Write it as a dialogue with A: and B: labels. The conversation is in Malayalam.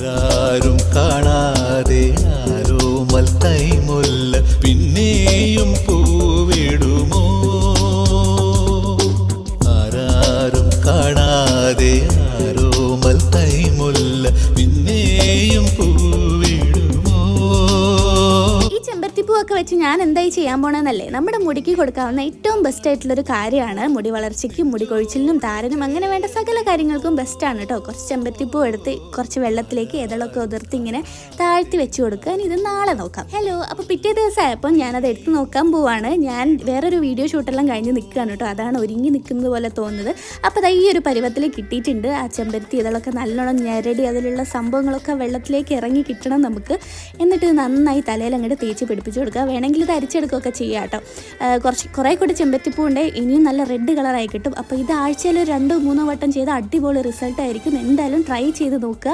A: ആരാരും കാണാതെ ആരോ കൈമുല്ല പിന്നെയും പൂവിടുമോ? ആരാരും കാണാതെ ആരോ കൈമുല്ല പിന്നെയും പൂവിടുമോ
B: ഈ ചെമ്പരത്തിപ്പൂവൊക്കെ വെച്ച് ഞാൻ എന്തായി ചെയ്യാൻ പോണെന്നല്ലേ? നമ്മുടെ മുടിക്ക് കൊടുക്കാവുന്ന ഏറ്റവും ബെസ്റ്റ് ആയിട്ടുള്ള ഒരു കാര്യമാണ് മുടി വളർച്ചയ്ക്കും മുടി കൊഴിച്ചിലിനും താരനും അങ്ങനെ വേണ്ട സകല കാര്യങ്ങൾക്കും ബെസ്റ്റാണ് കേട്ടോ കുറച്ച് ചെമ്പത്തിപ്പൂ എടുത്ത് കുറച്ച് വെള്ളത്തിലേക്ക് ഇതളൊക്കെ ഉതിർത്ത് ഇങ്ങനെ താഴ്ത്തി വെച്ച് കൊടുക്കുക. ഇത് നാളെ നോക്കാം. ഹലോ അപ്പോൾ പിറ്റേ ദിവസം ആയപ്പോൾ ഞാനത് എടുത്ത് നോക്കാൻ പോവാണ്. ഞാൻ വേറൊരു വീഡിയോ ഷൂട്ടെല്ലാം കഴിഞ്ഞ് നിൽക്കുകയാണ് കേട്ടോ അതാണ് ഒരുങ്ങി നിൽക്കുന്നത് പോലെ തോന്നുന്നത്. അപ്പോൾ ദാ ഈ ഒരു പരുവത്തിൽ കിട്ടിയിട്ടുണ്ട്. ആ ചെമ്പരത്തി ഇതളൊക്കെ നല്ലോണം ഞെരടി അതിലുള്ള സംഭവങ്ങളൊക്കെ വെള്ളത്തിലേക്ക് ഇറങ്ങി കിട്ടണം നമുക്ക്. എന്നിട്ട് നന്നായി തലയിൽ അങ്ങോട്ട് തേച്ച് പിടിപ്പിച്ച് കൊടുക്കുക. വേണമെങ്കിൽ ഇത് അരിച്ചെടുക്കുകയൊക്കെ ചെയ്യാം കേട്ടോ. കുറച്ച് കുറേ കൂടി ചെമ്പത്തിപ്പൂണ്ട് ഇനിയും നല്ല റെഡ് കളറായി കിട്ടും. അപ്പോൾ ഇത് ആഴ്ചയിൽ രണ്ടോ മൂന്നോ വട്ടം ചെയ്ത് അടിപൊളി റിസൾട്ട് ആയിരിക്കും എന്തായാലും ട്രൈ ചെയ്ത് നോക്കുക.